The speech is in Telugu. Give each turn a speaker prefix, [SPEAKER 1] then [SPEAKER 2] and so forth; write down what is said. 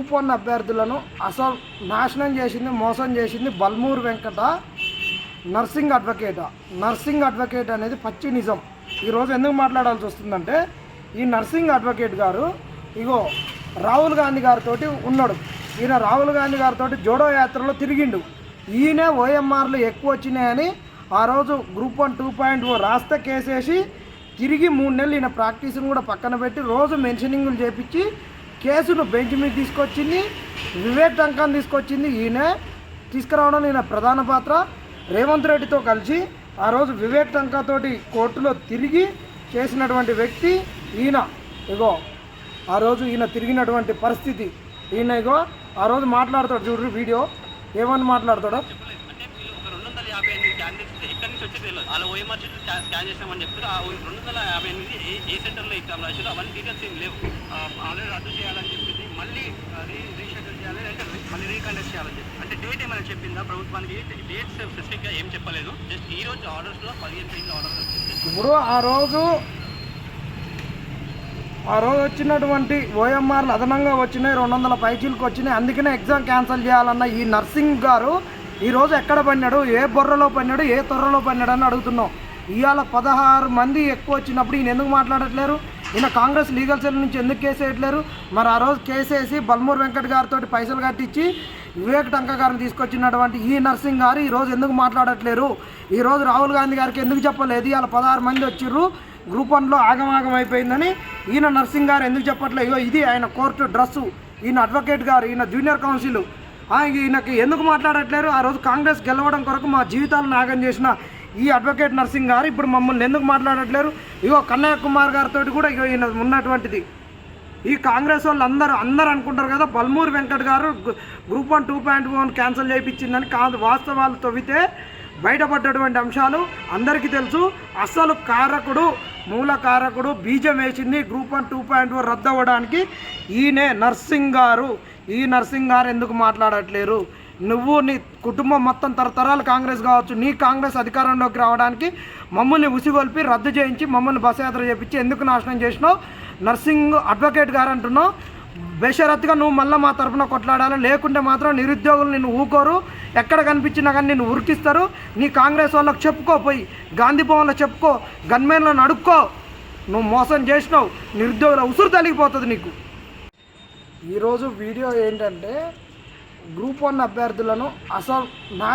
[SPEAKER 1] గ్రూప్ వన్ అభ్యర్థులను అసలు నాశనం చేసింది మోసం చేసింది బల్మూరు వెంకట నర్సింగ్ అడ్వకేట్. నర్సింగ్ అడ్వకేట్ అనేది పచ్చి నిజం. ఈరోజు ఎందుకు మాట్లాడాల్సి వస్తుందంటే ఈ నర్సింగ్ అడ్వకేట్ గారు ఇగో రాహుల్ గాంధీ గారితో ఉన్నాడు. ఈయన రాహుల్ గాంధీ గారితో జోడో యాత్రలో తిరిగిండు. ఈయన ఓఎంఆర్లు ఎక్కువ వచ్చినాయని ఆ రోజు group one two point O రాస్తే కేసేసి తిరిగి మూడు నెలలు ఈయన ప్రాక్టీస్ని కూడా పక్కన పెట్టి రోజు మెన్షనింగ్లు చేపించి కేసును బెంచ్ మీద తీసుకొచ్చింది వివేక్ టంకాన్ని తీసుకొచ్చింది ఈయన. తీసుకురావడం ఈయన ప్రధాన పాత్ర. రేవంత్ రెడ్డితో కలిసి ఆ రోజు వివేక్ టంకాతోటి కోర్టులో తిరిగి చేసినటువంటి వ్యక్తి ఈయన. ఇగో ఆ రోజు ఈయన తిరిగినటువంటి పరిస్థితి ఈయన ఇగో. ఆ రోజు మాట్లాడతాడు చూడు వీడియో. ఏమని మాట్లాడతాడో
[SPEAKER 2] అంటే వీళ్ళు ఒక రెండు వందల యాభై ఎనిమిది క్యాండిడేట్స్ వచ్చి తెలియదు. అలా ఓఎంఆర్ షీట్ స్కాన్ చేసామని చెప్తారు ఆ రెండు వందల యాభై ఎనిమిది ఏ ఏ సెంటర్లో ఎగ్జామ్ రాశారు అవన్నీ డీటెయిల్స్ ఏం లేవు. ఆల్రెడీ రద్దు చేయాలని చెప్పింది. మళ్ళీ రీ రీషెడ్యూల్ చేయాలి అంటే మళ్ళీ రీకండక్ట్ చేయాలని చెప్పి. అంటే డేట్ ఏమైనా చెప్పిందా ప్రభుత్వానికి? డేట్స్ స్పెసిఫిక్గా ఏం చెప్పలేదు. జస్ట్ ఈ రోజు ఆర్డర్స్లో పదిహేను పేజీల ఆర్డర్
[SPEAKER 1] ఇప్పుడు ఆ రోజు ఆ రోజు వచ్చినటువంటి ఓఎంఆర్లు అదనంగా వచ్చినాయి. రెండు వందల పైచీలకు వచ్చినాయి. అందుకనే ఎగ్జామ్ క్యాన్సిల్ చేయాలన్న ఈ నర్సింగ్ గారు ఈరోజు ఎక్కడ పడినాడు? ఏ బొర్రలో పడినాడు? ఏ తొర్రలో పడినాడు అని అడుగుతున్నాం. ఇవాళ పదహారు మంది ఎక్కువ వచ్చినప్పుడు ఈయన ఎందుకు మాట్లాడట్లేరు? ఈయన కాంగ్రెస్ లీగల్ సెల్ నుంచి ఎందుకు కేసు వేయట్లేరు? మరి ఆ రోజు కేసు వేసి బల్మూర్ వెంకట్ గారితో పైసలు కట్టించి వివేక్ టంక గారిని తీసుకొచ్చినటువంటి ఈ నర్సింగ్ గారు ఈరోజు ఎందుకు మాట్లాడట్లేరు? ఈరోజు రాహుల్ గాంధీ గారికి ఎందుకు చెప్పలేదు? ఇవాళ పదహారు మంది వచ్చిర్రు. గ్రూప్ వన్లో ఆగమాగం అయిపోయిందని ఈయన నర్సింగ్ గారు ఎందుకు చెప్పట్లేదు? ఇది ఆయన కోర్టు డ్రెస్సు. ఈయన అడ్వకేట్ గారు ఈయన జూనియర్ కౌన్సిల్ ఈయనకి ఎందుకు మాట్లాడట్లేరు? ఆ రోజు కాంగ్రెస్ గెలవడం కొరకు మా జీవితాలను నాగం చేసిన ఈ అడ్వకేట్ నర్సింగ్ గారు ఇప్పుడు మమ్మల్ని ఎందుకు మాట్లాడట్లేరు? ఇగో కన్నయ్య కుమార్ గారితో కూడా ఇగో ఈయన ఉన్నటువంటిది. ఈ కాంగ్రెస్ వాళ్ళు అందరూ అందరూ అనుకుంటారు కదా బల్మూరి వెంకట్ గారు group one two point one cancel చేయించిందని కాదు వాస్తవాలు తవ్వితే బయటపడ్డటువంటి అంశాలు అందరికీ తెలుసు. అసలు కారకుడు మూల కారకుడు బీజం వేసింది group one two point four రద్దు అవ్వడానికి. ఈయనే నర్సింగ్ గారు. ఈ నర్సింగ్ గారు ఎందుకు మాట్లాడట్లేరు? నువ్వు నీ కుటుంబం మొత్తం తరతరాలు కాంగ్రెస్ కావచ్చు. నీ కాంగ్రెస్ అధికారంలోకి రావడానికి మమ్మల్ని ఉసిగొల్పి రద్దు చేయించి మమ్మల్ని బస్ యాత్ర చేపించి ఎందుకు నాశనం చేసినావు? నర్సింగ్ అడ్వకేట్ గారు అంటున్నావు. బేషరత్తుగా నువ్వు మళ్ళీ మా తరపున కొట్లాడాలి. లేకుంటే మాత్రం నిరుద్యోగులు నిన్ను ఊకోరు. ఎక్కడ కనిపించినా కానీ నిన్ను ఉరికిస్తారు. నీ కాంగ్రెస్ వాళ్ళకి చెప్పుకో పోయి. గాంధీ భవన్లో చెప్పుకో. గన్మెన్లను అడుక్కో నువ్వు మోసం చేసినావు. నిరుద్యోగుల ఉసురు తలిగిపోతుంది నీకు. ఈరోజు వీడియో ఏంటంటే గ్రూప్ వన్ అభ్యర్థులను అసలు నా